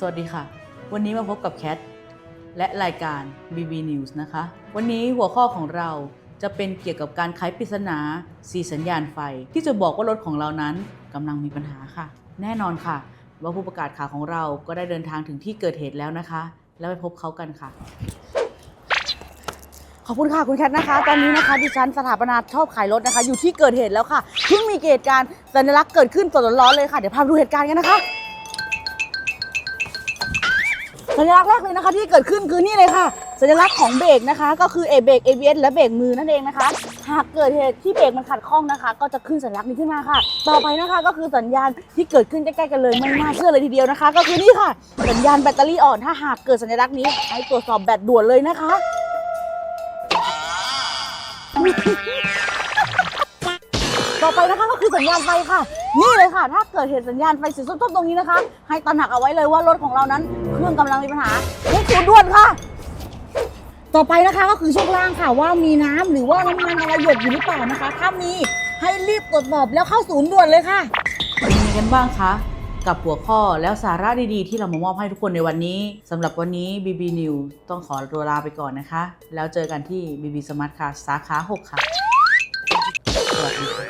สวัสดีค่ะ วันนี้มาพบกับแคทและรายการ BB News นะคะ วันนี้หัวข้อของเราจะเป็นเกี่ยวกับการไขปริศนาสีสัญญาณไฟ ที่จะบอกว่ารถของเรานั้นกำลังมีปัญหาค่ะ แน่นอนค่ะ ว่าผู้ประกาศข่าวของเราก็ได้เดินทางถึงที่เกิดเหตุแล้วนะคะ แล้วไปพบเขากันค่ะ ขอบคุณค่ะคุณแคทนะคะ ตอนนี้นะคะดิฉันสถาปนาชอบขายรถนะคะ อยู่ที่เกิดเหตุแล้วค่ะเพิ่งมีเหตุการณ์สัญลักษณ์เกิดขึ้นสดร้อนๆเลยค่ะเดี๋ยวพาไปดูเหตุการณ์กันนะคะ สัญลักษณ์แรกเลยนะคะที่เกิดขึ้นคือนี่เลยค่ะ สัญลักษณ์ของเบรกนะคะ ก็คือเอเบรก ABS และเบรกมือนั่นเองนะคะ หากเกิดเหตุที่เบรกมันขัดข้องนะคะ ก็จะขึ้นสัญลักษณ์นี้ขึ้นมาค่ะ ต่อไปนะคะก็คือสัญญาณที่เกิดขึ้นใกล้ๆกันเลยไม่น่าเชื่อเลยทีเดียวนะคะ ก็คือนี่ค่ะ สัญญาณแบตเตอรี่อ่อนถ้าหากเกิดสัญลักษณ์นี้ให้ตรวจสอบแบตด่วนเลยนะคะต่อไปนะคะก็คือสัญญาณไฟค่ะ นี่เลยค่ะ ถ้าเกิดเหตุสัญญาณไฟสีส้มๆตรงนี้นะคะ ให้ตระหนักเอาไว้เลยว่ารถของเรานั้น เครื่องกำลังมีปัญหาเรียกศูนย์ด่วนค่ะ ต่อไปนะคะก็คือช่วงล่างค่ะว่ามีน้ำหรือว่าน้ำมันอะไรหยดอยู่หรือเปล่านะคะ ถ้ามีให้รีบตรวจสอบแล้วเข้าศูนย์ด่วนเลยค่ะ เป็นยังไงกันบ้างคะ กับหัวข้อแล้วสาระดีๆ ที่เรามามอบให้ทุกคนในวันนี้สำหรับวันนี้ BB New ต้องขอตัวลาไปก่อนนะคะ แล้วเจอกันที่ BB Smart ค่ะสาขา 6 ค่ะสวัสดีค่ะ